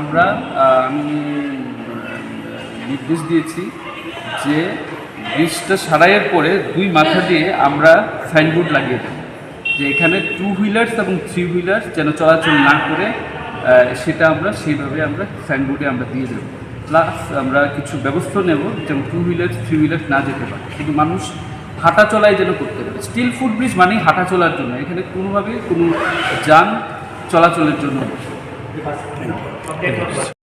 আমরা আমি নির্দেশ দিয়েছি যে ব্রিজটা সারাইয়ের পরে দুই মাথা দিয়ে আমরা সাইনবোর্ড লাগিয়ে দেব। যে এখানে টু হুইলার্স এবং থ্রি হুইলার্স যেন চলাচল না করে সেটা আমরা সেইভাবে আমরা সাইনবোর্ডে আমরা দিয়ে দেবো। প্লাস আমরা কিছু ব্যবস্থা নেব যেন টু হুইলার্স থ্রি হুইলার্স না যেতে পারে। কিন্তু মানুষ হাঁটা চলাই যেন করতে পারে। স্টিল ফুড ব্রিজ মানেই হাঁটা চলার জন্য। এখানে কোনোভাবে কোনো যান চলাচলের জন্য 好吧，好的。